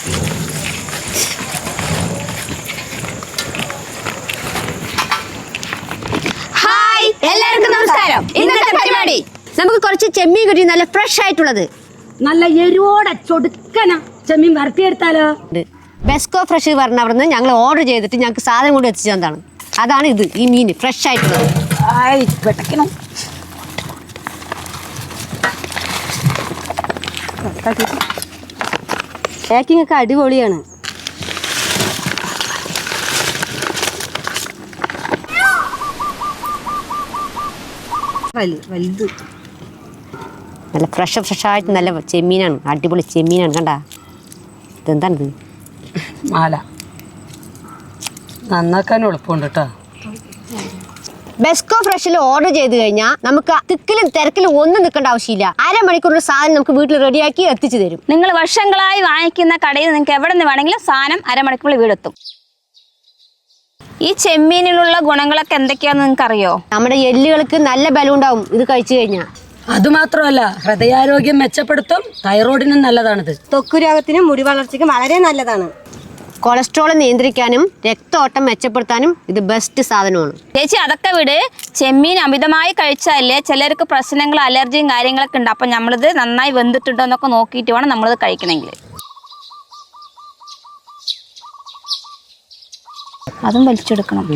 Hi എല്ലാവർക്കും നമസ്കാരം. ഇന്നത്തെ പരിപാടി. നമുക്ക് കുറച്ച് ചെമ്മീൻ കുരി നല്ല ഫ്രഷ് ആയിട്ടുള്ളത്. നല്ല എരിവോടെ ചൊടുക്കന. ചെമ്മീൻ വരട്ടിയെടുത്താലോ? ബെസ്കോ ഫ്രഷ് പറഞ്ഞ അവിടെ നിന്ന് ഞങ്ങൾ ഓർഡർ ചെയ്തിട്ട് ഞങ്ങൾക്ക് സാധനം കൊണ്ട് എത്തിച്ചു തന്നതാണ്. അതാണ് ഇത് ഈ മീൻ ഫ്രഷ് ആയിട്ടുള്ളത്. ആയി വെട്ടക്കണം പാക്കിംഗ് ഒക്കെ അടിപൊളിയാണ്. വലുത്. നല്ല ഫ്രഷ് ഫ്രഷ് ആയിട്ട് നല്ല ചെമ്മീനാണ്. അടിപൊളി ചെമ്മീനാണ് കണ്ട? ഇതെന്താണിത്? മാല. നന്നാക്കാൻ എളുപ്പമുണ്ട് കേട്ടോ ബെസ്കോ ഫ്രഷിൽ ഓർഡർ ചെയ്ത് കഴിഞ്ഞാൽ നമുക്ക് തിക്കിലും തിരക്കിലും ഒന്നും നിൽക്കേണ്ട ആവശ്യമില്ല. അരമണിക്കൂറിൽ സാധനം നമുക്ക് വീട്ടിൽ റെഡിയാക്കി എത്തിച്ചു തരും. നിങ്ങൾ വർഷങ്ങളായി വാങ്ങിക്കുന്ന കടയിൽ നിങ്ങൾക്ക് എവിടെ നിന്ന് വേണമെങ്കിലും സാധനം അരമണിക്കൂറിൽ വീടെത്തും. ഈ ചെമ്മീനിലുള്ള ഗുണങ്ങളൊക്കെ എന്തൊക്കെയാണെന്ന് നിങ്ങൾക്ക് അറിയോ നമ്മുടെ എല്ലുകൾക്ക് നല്ല ബലം ഉണ്ടാവും ഇത് കഴിച്ചു കഴിഞ്ഞാൽ അതുമാത്രമല്ല ഹൃദയാരോഗ്യം മെച്ചപ്പെടുത്തും തൈറോയിഡിനും നല്ലതാണിത്. ത്വക്ക് രോഗത്തിനും മുടി വളർച്ചയ്ക്കും വളരെ നല്ലതാണ്. കൊളസ്ട്രോൾ നിയന്ത്രിക്കാനും രക്തോട്ടം മെച്ചപ്പെടുത്താനും ഇത് ബെസ്റ്റ് സാധനമാണ്. ചേച്ചി അതൊക്കെ വിട്. ചെമ്മീൻ അമിതമായി കഴിച്ചാലേ ചിലർക്ക് പ്രശ്നങ്ങൾ അലർജിയും കാര്യങ്ങളൊക്കെ ഉണ്ട്. അപ്പം നമ്മളിത് നന്നായി വെന്തിട്ടുണ്ടോ എന്നൊക്കെ നോക്കിയിട്ട് വേണം നമ്മളിത് കഴിക്കണമെങ്കിൽ. അതും വലിച്ചെടുക്കണം.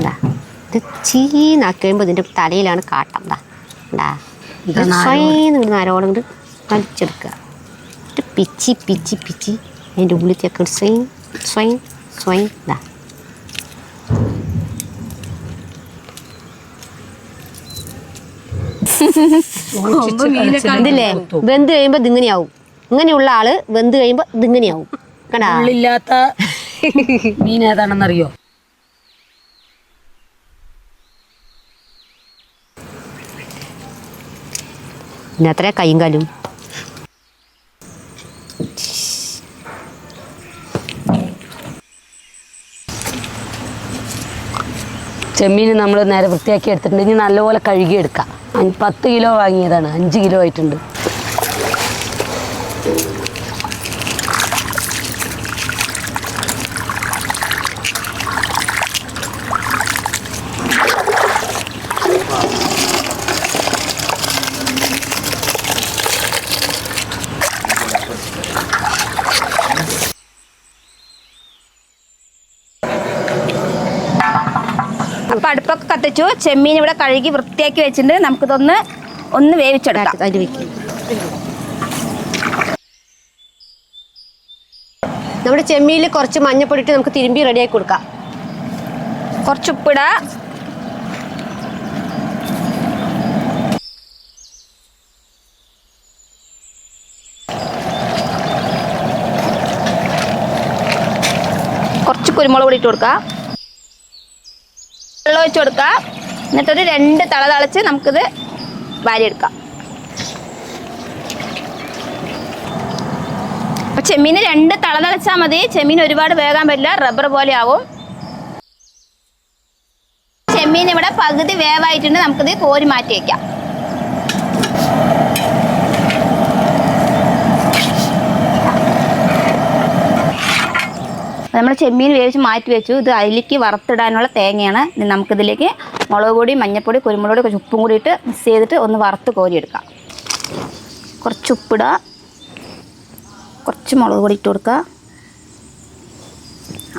ഇതാ ചീനാക്കി കഴിയുമ്പോൾ ഇതിന്റെ തലയിലാണ് കാട്ടം. ഇത് സ്വയം നരോളം കൊണ്ട് വലിച്ചെടുക്കുക. ഇത് പിച്ചി പിച്ചി പിച്ചി. അതിന്റെ ഉള്ളിലേക്ക് സ്വയം സ്വയം സ്വയം ഇതാ ഇതില്ലേ? വെന്ത് കഴിയുമ്പോൾ ഇതിങ്ങനെയാവും. ഇങ്ങനെയുള്ള ആൾ വെന്ത് കഴിയുമ്പോൾ ഇതിങ്ങനെയാവും. കണ്ടാ? ഉള്ളില്ലാത്ത മീൻ ഏതാണെന്നറിയോ? പിന്നെ അത്ര കൈയും കാലും. ചെമ്മീൻ നമ്മൾ നേരെ വൃത്തിയാക്കി എടുത്തിട്ടുണ്ട്. ഇനി നല്ലപോലെ കഴുകിയെടുക്കാം. പത്ത് കിലോ വാങ്ങിയതാണ്. അഞ്ച് കിലോ ആയിട്ടുണ്ട്. അടുപ്പൊക്കെ കത്തിച്ചു. ചെമ്മീൻ ഇവിടെ കഴുകി വൃത്തിയാക്കി വെച്ചിട്ടുണ്ട്. നമുക്കിതൊന്ന് ഒന്ന് വേവിച്ചെടുക്കാം. അതിൽ വെക്കും നമ്മുടെ ചെമ്മീനിൽ കുറച്ച് മഞ്ഞപ്പൊടി ഇട്ട് നമുക്ക് തിരുമ്പി റെഡിയാക്കി കൊടുക്കാം. കുറച്ച് ഉപ്പിട. കുറച്ച് കുരുമുളക് പൊടി ഇട്ട് കൊടുക്കാം. വെള്ളം ഒഴിച്ച് കൊടുക്കാം എന്നിട്ടൊരു രണ്ട് തള തളച്ച് നമുക്കിത് വാരിയെടുക്കാം. അപ്പൊ ചെമ്മീന് രണ്ട് തള തളച്ചാൽ മതി. ചെമ്മീൻ ഒരുപാട് വേകാൻ പറ്റില്ല. റബ്ബർ പോലെ ആവും. ചെമ്മീൻ ഇവിടെ പകുതി വേവായിട്ടുണ്ട്. നമുക്കിത് കോരി മാറ്റി വയ്ക്കാം നമ്മൾ ചെമ്മീൻ വേവിച്ച് മാറ്റി വെച്ചു. ഇത് അതിലേക്ക് വറുത്തിടാനുള്ള തേങ്ങയാണ്. നമുക്കിതിലേക്ക് മുളക് പൊടി മഞ്ഞൾപ്പൊടി കുരുമുളക് കുറച്ച് ഉപ്പും കൂടിയിട്ട് മിക്സ് ചെയ്തിട്ട് ഒന്ന് വറുത്ത് കോരിയെടുക്കാം. കുറച്ച് ഉപ്പിടുക കുറച്ച് മുളക് പൊടി ഇട്ട് കൊടുക്കുക.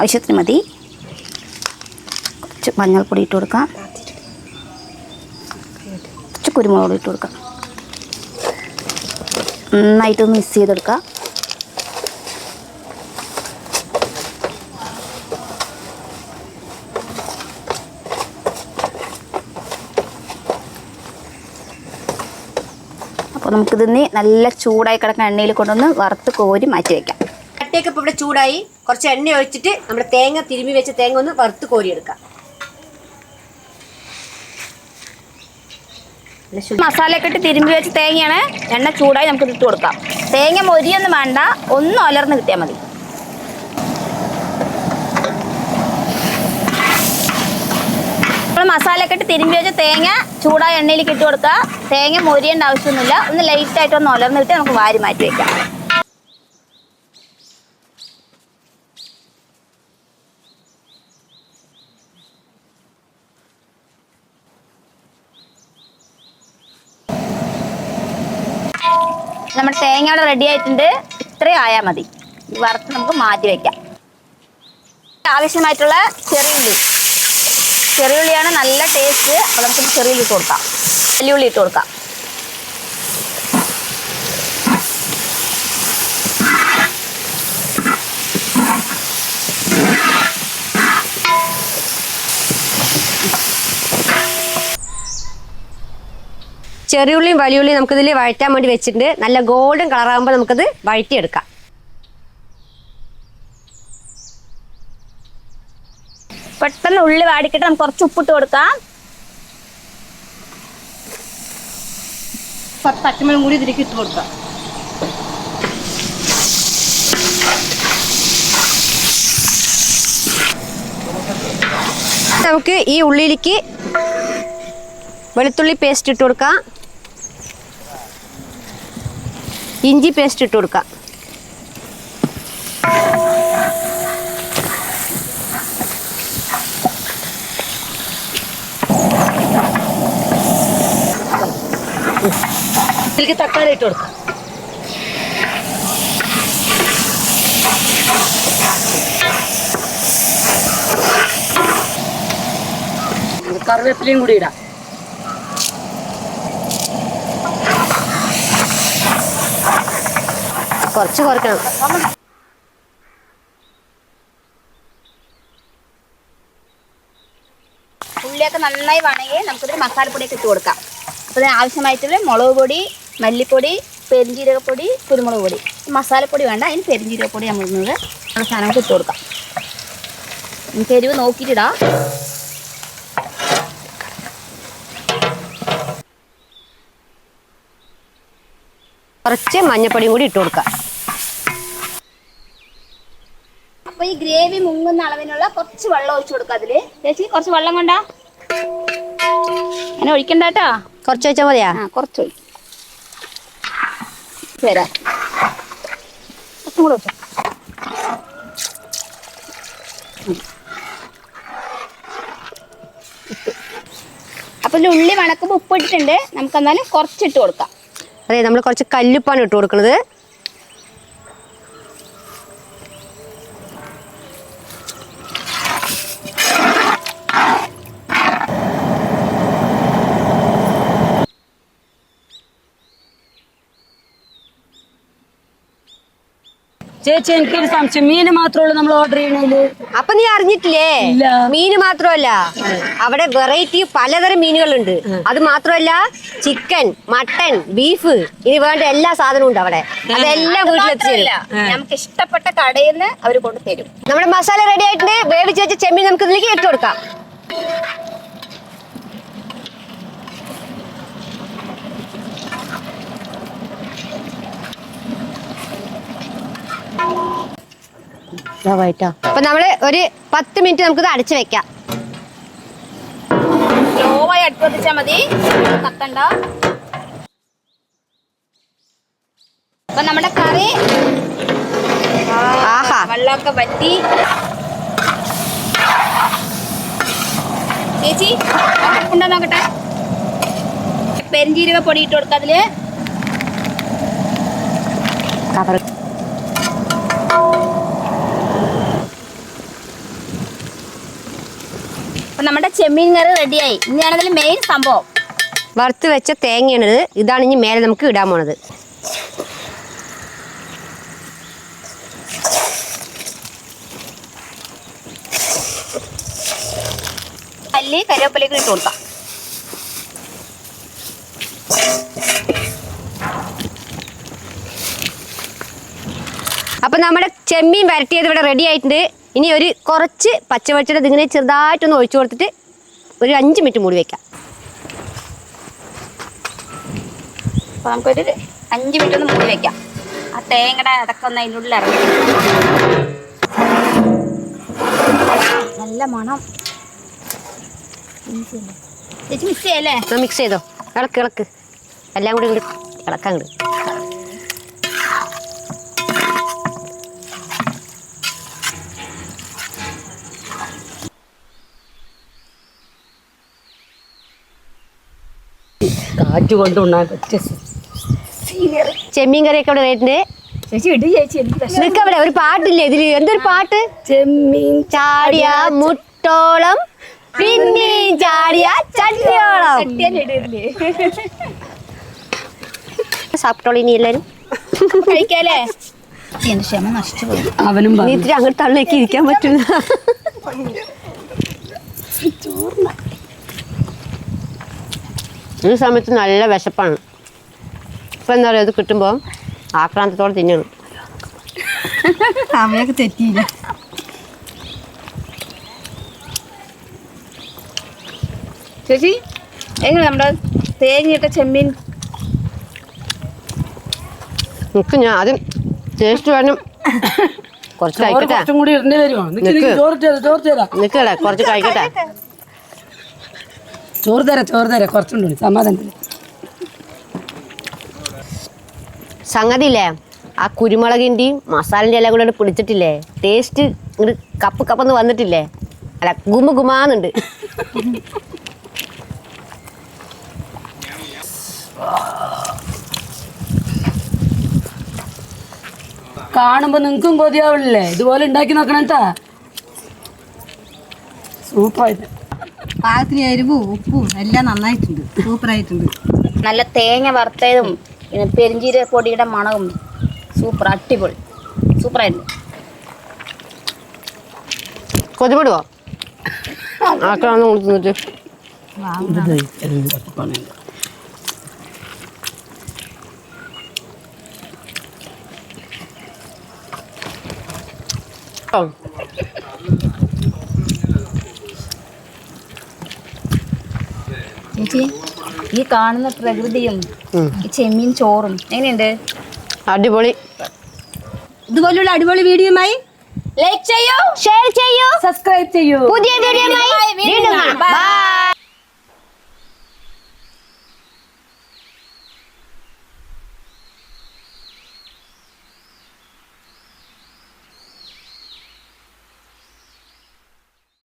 ആവശ്യത്തിന് മതി. കുറച്ച് മഞ്ഞൾപ്പൊടി ഇട്ട് കൊടുക്കാം കുറച്ച് കുരുമുളക് പൊടി ഇട്ട് കൊടുക്കാം നന്നായിട്ട് മിക്സ് ചെയ്തെടുക്കുക. അപ്പോൾ നമുക്കിതിന്ന് നല്ല ചൂടായി കിടക്കുന്ന എണ്ണയിൽ കൊണ്ടൊന്ന് വറുത്ത് കോരി മാറ്റി വയ്ക്കാം കട്ടിയൊക്കെ ഇപ്പോൾ ഇവിടെ ചൂടായി. കുറച്ച് എണ്ണ ഒഴിച്ചിട്ട് നമ്മുടെ തേങ്ങ തിരുമ്പി വെച്ച തേങ്ങ ഒന്ന് വറുത്ത് കോരിയെടുക്കാം. മസാലയൊക്കെ ഇട്ട് തിരുമ്പി വെച്ച തേങ്ങയാണ് എണ്ണ ചൂടായി നമുക്ക് ഇട്ട് കൊടുക്കാം. തേങ്ങ മൊരിയൊന്നും വേണ്ട. ഒന്ന് ഒലർന്ന് കിട്ടിയാൽ മതി. നമ്മൾ നമ്മൾ മസാല ഒക്കെ ഇട്ട് തിരുമ്പി വെച്ച തേങ്ങ ചൂടായ എണ്ണയിലേക്ക് ഇട്ട് കൊടുക്കുക തേങ്ങ മൊരിയേണ്ട ആവശ്യമൊന്നുമില്ല. ഒന്ന് ലൈറ്റ് ആയിട്ട് ഒന്ന് ഉലർന്നിട്ട് നമുക്ക് വാരി മാറ്റി വെക്കാം. നമ്മുടെ തേങ്ങ അവിടെ റെഡി ആയിട്ടുണ്ട്. ഇത്രയും ആയാൽ മതി. വറുത്ത് നമുക്ക് മാറ്റി വെക്കാം. ആവശ്യമായിട്ടുള്ള ചെറിയുള്ളി ചെറിയുള്ളിയാണ് നല്ല ടേസ്റ്റ് അപ്പോൾ നമുക്ക് ചെറിയുള്ളി ഇട്ട് കൊടുക്കാം. വലിയ ഉള്ളി ഇട്ട് കൊടുക്കാം. ചെറിയുള്ളിയും വലിയുള്ളിയും നമുക്കിതിൽ വഴറ്റാൻ വേണ്ടി വെച്ചിട്ടുണ്ട്. നല്ല ഗോൾഡൻ കളറാകുമ്പോൾ നമുക്കത് വഴറ്റിയെടുക്കാം. പെട്ടെന്ന് ഉള്ളി വാടിക്കിട്ട് നമുക്ക് കുറച്ച് ഉപ്പിട്ട് കൊടുക്കാം. പത്ത് പച്ചമുളകും കൂടി ഇതിലേക്ക് ഇട്ട് കൊടുക്കാം. നമുക്ക് ഈ ഉള്ളിയിലേക്ക് വെളുത്തുള്ളി പേസ്റ്റ് ഇട്ട് കൊടുക്കാം. ഇഞ്ചി പേസ്റ്റ് ഇട്ട് കൊടുക്കാം. ഇതിലേക്ക് തക്കാളി ഇട്ട് കൊടുക്കാം. കറിവേപ്പിലയും കൂടി ഇടാം. കുറച്ച് കുറയ്ക്കണം ഉള്ളിയൊക്കെ നന്നായി വണങ്ങി നമുക്കിതിൽ മസാലപ്പൊടിയൊക്കെ ഇട്ട് കൊടുക്കാം. അപ്പോൾ ആവശ്യമായിട്ടുള്ള മുളക് പൊടി മല്ലിപ്പൊടി പെരിഞ്ജീരകപ്പൊടി കുരുമുളക് പൊടി മസാലപ്പൊടി വേണ്ട അതിന് പെരിഞ്ജീരകപ്പൊടി നമ്മൾ ഇടുന്നത് നമ്മുടെ സാധനങ്ങൾക്ക് ഇട്ട് കൊടുക്കാം. നമുക്ക് എരിവ് നോക്കിയിട്ടിടാം. കുറച്ച് മഞ്ഞപ്പൊടിയും കൂടി ഇട്ട് കൊടുക്കാം. അപ്പോൾ ഈ ഗ്രേവി മുങ്ങുന്ന അളവിനുള്ള കുറച്ച് വെള്ളം ഒഴിച്ചു കൊടുക്കാം അതിൽ. ചേച്ചി കുറച്ച് വെള്ളം കൊണ്ടാ? അങ്ങനെ ഒഴിക്കണ്ട കേട്ടോ. കുറച്ച് വെച്ചാൽ മതിയാ? കുറച്ച് ഒഴിക്കും. തരാം. കുറച്ചും അപ്പൊ ഉള്ളി വണക്കുമ്പോൾ ഉപ്പ് ഇട്ടിട്ടുണ്ട്. നമുക്ക് എന്നാലും കുറച്ചിട്ട് കൊടുക്കാം. അതെ നമ്മൾ കുറച്ച് കല്ലുപ്പാണ് ഇട്ട് കൊടുക്കുന്നത്. ചേച്ചി എനിക്കൊരു സംശയം. മീന് മാത്രമേ നമ്മൾ ഓർഡർ ചെയ്യണേൽ അപ്പൊ നീ അറിഞ്ഞിട്ടില്ലേ? ഇല്ല. മീന് മാത്രമല്ല. അവിടെ വെറൈറ്റി പലതരം മീനുകളുണ്ട്. അത് മാത്രമല്ല ചിക്കൻ മട്ടൻ ബീഫ് ഇനി വേണ്ട എല്ലാ സാധനവും ഉണ്ട് അവിടെ. അതെല്ലാം വീട്ടിലെത്തിച്ചു മാത്രമല്ല, നമുക്ക് ഇഷ്ടപ്പെട്ട കടയിൽ നിന്ന് അവർ കൊണ്ടുതരും. നമ്മുടെ മസാല റെഡി ആയിട്ടുണ്ട്. വേവിച്ച് വെച്ച ചെമ്മീൻ നമുക്ക് ഇതിലേക്ക് ഇട്ട് കൊടുക്കാം. അപ്പൊ നമ്മൾ ഒരു പത്ത് മിനിറ്റ് നമുക്കിത് അടച്ചു വെക്കാം. സ്ലോവായി അടുപ്പ് കത്തിച്ചാൽ മതി. കത്തണ്ട അപ്പൊ നമ്മുടെ കറി ആഹാ. വെള്ളമൊക്കെ വറ്റി. ചേച്ചി ഉണ്ടോ നോക്കട്ടെ. പെരിഞ്ജീരക പൊടി ഇട്ട് കൊടുക്കാം അതിൽ കവർ അപ്പൊ നമ്മുടെ ചെമ്മീൻ കറി റെഡിയായി. ഇനിയാണ് ഇതിൽ മെയിൻ സംഭവം. വറുത്ത് വെച്ച തേങ്ങയാണിത്. ഇതാണ് ഇനി മേലെ നമുക്ക് ഇടാൻ പോണത്. അല്ലി കറിവേപ്പിലേക്ക് ഇട്ട് കൊടുക്കാം. അപ്പൊ നമ്മുടെ ചെമ്മീൻ വരട്ടിയത് ഇവിടെ റെഡി ആയിട്ടുണ്ട്. ഇനി ഒരു കുറച്ച് പച്ചവെളിച്ചെടുത്ത് ഇതിങ്ങനെ ചെറുതായിട്ടൊന്ന് ഒഴിച്ചു കൊടുത്തിട്ട് ഒരു അഞ്ച് മിനിറ്റ് മൂടി വെക്കാം. അപ്പൊ നമുക്കൊരു അഞ്ച് മിനിറ്റ് ഒന്ന് മൂടി വെക്കാം. ആ തേങ്ങയുടെ അതൊക്കെ ഒന്ന് അതിന്റെ ഉള്ളിൽ ഇറങ്ങി. നല്ല മണം. ചേച്ചി മിക്സ് ചെയ്യല്ലേ? മിക്സ് ചെയ്തോ? ഇളക്ക് ഇളക്ക്. എല്ലാം കൂടി ഇളക്കാൻ ഇങ്ങോട്ട് കാറ്റ് കൊണ്ട് ഉണ്ണാൻ പറ്റിയ ചെമ്മീൻ കറിയൊക്കെ അവിടെ റേറ്റിന്റെ ചേച്ചി ഇട് ചേച്ചി എന്ത് നിൽക്കവിടെ ഒരു പാട്ടില്ലേ ഇതിൽ? എന്തൊരു പാട്ട്? ചെമ്മീൻ ചാടിയ മുട്ടോളം പിന്നെ ചാടിയ ചട്ടിയോളം. സാപ്പിട്ടോളി ഇനി എല്ലാരും. എന്റെ ക്ഷമ നശിച്ചു പോയി. അവനും നീ പറഞ്ഞു. ഇത്തിരി അങ്ങോട്ട് തള്ളേക്ക് ഇരിക്കാൻ പറ്റില്ല ഈ സമയത്ത് നല്ല വിശപ്പാണ്. ഇപ്പം എന്താ പറയുക ഇത് കിട്ടുമ്പോൾ ആക്രാന്തത്തോടെ തിന്നണം. സമയമൊക്കെ തെറ്റിയില്ല. ചേച്ചി എങ്ങനെ നമ്മുടെ തേങ്ങയിട്ട ചെമ്മീൻ? നിൽക്കും ഞാൻ ആദ്യം ടേസ്റ്റ് വേണം. കുറച്ച് കഴിക്കട്ടെ? കുറച്ചും കൂടി ഇടേണ്ടി വരുമോ നിൽക്കട്ടെ കുറച്ച് കഴിക്കട്ടെ? ചോറ് തരാം ചോറ് തരാം കുറച്ചുണ്ട്. സമാധാനത്തിൽ സംഗതി ഇല്ലേ ആ കുരുമുളകിന്റെയും മസാലിന്റെ എല്ലാം കൂടെ പിടിച്ചിട്ടില്ലേ? ടേസ്റ്റ് ഇങ്ങോട്ട് കപ്പ് കപ്പെന്ന് വന്നിട്ടില്ലേ? അല്ല ഗുമ ഗുമാന്നുണ്ട്. കാണുമ്പോ നിങ്ങൾക്കും കൊതിയാവില്ലേ ഇതുപോലെ ഉണ്ടാക്കി നോക്കണം കേട്ടാ സൂപ്പറായിട്ട് പാകത്തിന് എരിവും ഉപ്പും എല്ലാം നന്നായിട്ടുണ്ട്. സൂപ്പറായിട്ടുണ്ട്. നല്ല തേങ്ങ വറുത്തതും പിന്നെ പെരിഞ്ചീര പൊടിയുടെ മണവും സൂപ്പർ അടിപൊളി. സൂപ്പറായിട്ടുണ്ട് കൊതിപ്പെടുവോ ആക്രാന്ന് കൊടുത്ത് നിന്നിട്ട് ഇത് ദേ, ചെറിയ പട്ടിപ്പണിയുണ്ട്. ഓ, ചേച്ചി ഈ കാണുന്ന പ്രകൃതിയും ഈ ചെമ്മീൻ ചോറും എങ്ങനെയുണ്ട്? അടിപൊളി. ഇതുപോലുള്ള അടിപൊളി വീഡിയോയുമായി ലൈക്ക് ചെയ്യൂ ഷെയർ ചെയ്യൂ സബ്സ്ക്രൈബ് ചെയ്യൂ. പുതിയ വീഡിയോ വീണ്ടും കാണാം. ബൈ